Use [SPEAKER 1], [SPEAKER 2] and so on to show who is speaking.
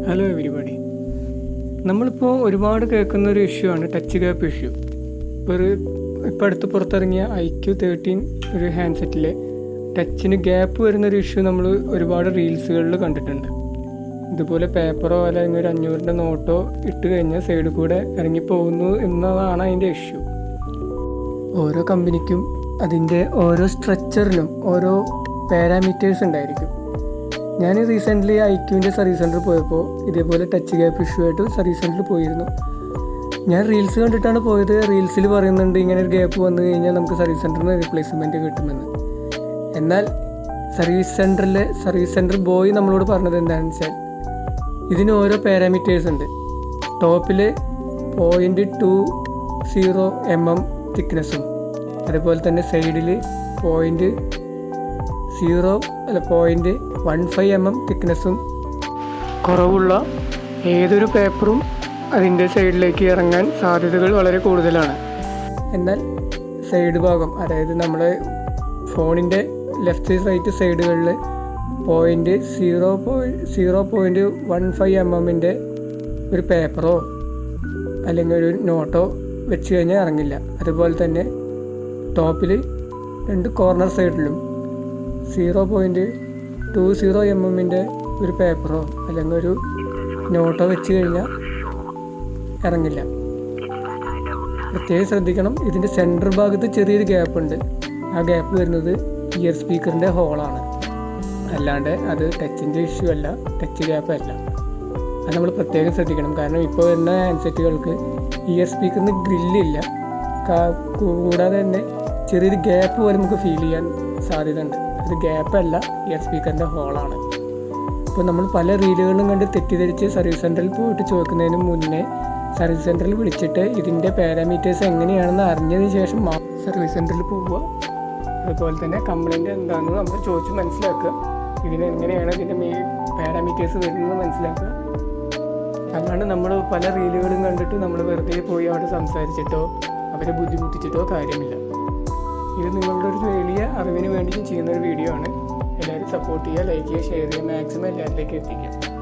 [SPEAKER 1] Hello everybody നമ്മളിപ്പോൾ ഒരുപാട് കേൾക്കുന്ന ഒരു ഇഷ്യൂ ആണ് ടച്ച് ഗ്യാപ്പ് ഇഷ്യൂ ഇപ്പോൾ ഒരു ഇപ്പോൾ അടുത്ത് പുറത്തിറങ്ങിയ ഐ ക്യു തേർട്ടീൻ ഒരു ഹാൻഡ്സെറ്റിലെ ടച്ചിന് ഗ്യാപ്പ് വരുന്ന ഒരു ഇഷ്യൂ നമ്മൾ ഒരുപാട് റീൽസുകളിൽ കണ്ടിട്ടുണ്ട്. ഇതുപോലെ പേപ്പറോ അല്ലെങ്കിൽ ഒരു അഞ്ഞൂറിന്റെ നോട്ടോ ഇട്ട് കഴിഞ്ഞാൽ സൈഡിൽ കൂടെ ഇറങ്ങിപ്പോകുന്നു എന്നതാണ് അതിന്റെ ഇഷ്യൂ ഓരോ കമ്പനിക്കും അതിന്റെ ഓരോ സ്ട്രക്ചറിലും ഓരോ പാരാമീറ്റേഴ്സ് ഉണ്ടായിരിക്കും. ഞാൻ റീസെന്റ്ലി ക്യൂവിന്റെ സർവീസ് സെന്ററിൽ പോയപ്പോൾ ഇതേപോലെ ടച്ച് ഗ്യാപ്പ് ഇഷ്യൂ ആയിട്ട് സർവീസ് സെന്ററിൽ പോയിരുന്നു. ഞാൻ റീൽസ് കണ്ടിട്ടാണ് പോയത്. റീൽസിൽ പറയുന്നുണ്ട് ഇങ്ങനെ ഒരു ഗ്യാപ്പ് വന്നു കഴിഞ്ഞാൽ നമുക്ക് സർവീസ് സെന്ററിൽ നിന്ന് റീപ്ലേസ്മെന്റ് കിട്ടുമെന്ന്. എന്നാൽ സർവീസ് സെന്ററിൽ സർവീസ് സെന്റർ ബോയ് നമ്മളോട് പറഞ്ഞത് എന്താണെന്ന് വെച്ചാൽ ഇതിന് ഓരോ പാരാമീറ്റേഴ്സ് ഉണ്ട്. ടോപ്പിൽ point two zero M M തിക്നെസ്സും അതുപോലെ തന്നെ സൈഡിൽ പോയിന്റ് സീറോ അല്ല point one five M M തിക്നെസ്സും കുറവുള്ള ഏതൊരു പേപ്പറും അതിന്റെ സൈഡിലേക്ക് ഇറങ്ങാൻ സാധ്യതകൾ വളരെ കൂടുതലാണ്. എന്നാൽ സൈഡ് ഭാഗം അതായത് നമ്മുടെ ഫോണിന്റെ ലെഫ്റ്റ് റൈറ്റ് സൈഡുകളിൽ പോയിന്റ് സീറോ പോയി zero point one five M എമ്മിന്റെ ഒരു പേപ്പറോ അല്ലെങ്കിൽ ഒരു നോട്ടോ വെച്ച് കഴിഞ്ഞാൽ ഇറങ്ങില്ല. അതുപോലെ തന്നെ ടോപ്പിൽ രണ്ട് കോർണർ സൈഡിലും zero point two zero M എമ്മിന്റെ ഒരു പേപ്പറോ അല്ലെങ്കിൽ ഒരു നോട്ടോ വെച്ച് കഴിഞ്ഞാൽ ഇറങ്ങില്ല. പ്രത്യേകം ശ്രദ്ധിക്കണം ഇതിന്റെ സെന്റർ ഭാഗത്ത് ചെറിയൊരു ഗ്യാപ്പ് ഉണ്ട്. ആ ഗ്യാപ്പ് വരുന്നത് ഇയർ സ്പീക്കറിന്റെ ഹോളാണ് അല്ലാണ്ട് അത് ടച്ചിന്റെ ഇഷ്യൂ അല്ല ടച്ച് ഗ്യാപ്പ് അല്ല. അത് നമ്മൾ പ്രത്യേകം ശ്രദ്ധിക്കണം. കാരണം ഇപ്പോൾ വരുന്ന ഹാൻഡ്സെറ്റുകൾക്ക് ഇയർ സ്പീക്കറിന് ഗ്രില്ലില്ല കൂടാതെ തന്നെ ചെറിയൊരു ഗ്യാപ്പ് പോലെ നമുക്ക് ഫീൽ ചെയ്യാൻ സാധ്യതയുണ്ട്. ഉണ്ട് ഗ്യാപ്പ് അല്ല ഇയർ സ്പീക്കറിന്റെ ഹോളാണ് ഇപ്പോൾ നമ്മൾ പല റീലുകളും കണ്ട് തെറ്റിദ്ധരിച്ച് സർവീസ് സെന്ററിൽ പോയിട്ട് ചോദിക്കുന്നതിന് മുന്നേ സർവീസ് സെന്ററിൽ വിളിച്ചിട്ട് ഇതിന്റെ പാരാമീറ്റേഴ്സ് എങ്ങനെയാണെന്ന് അറിഞ്ഞതിന് ശേഷം സർവീസ് സെന്ററിൽ പോവുക. അതുപോലെ തന്നെ കംപ്ലൈന്റ് എന്താണെന്ന് നമ്മൾ ചോദിച്ച് മനസ്സിലാക്കുക. ഇതിന് എങ്ങനെയാണ് ഇതിന്റെ മെയിൻ പാരാമീറ്റേഴ്സ് വരുന്നത് മനസ്സിലാക്കുക. അല്ലാണ്ട് നമ്മൾ പല റീലുകളും കണ്ടിട്ട് നമ്മൾ വെറുതെ പോയി അവിടെ സംസാരിച്ചിട്ടോ അവരെ ബുദ്ധിമുട്ടിച്ചിട്ടോ കാര്യമില്ല. ഇത് നിങ്ങളുടെ ഒരു വലിയ അറിവിന് വേണ്ടി ചെയ്യുന്ന ഒരു വീഡിയോ ആണ്. എല്ലാവരും സപ്പോർട്ട് ചെയ്യുക ലൈക്ക് ചെയ്യുക ഷെയർ ചെയ്യുക മാക്സിമം എല്ലാവരിലേക്ക് എത്തിക്കുക.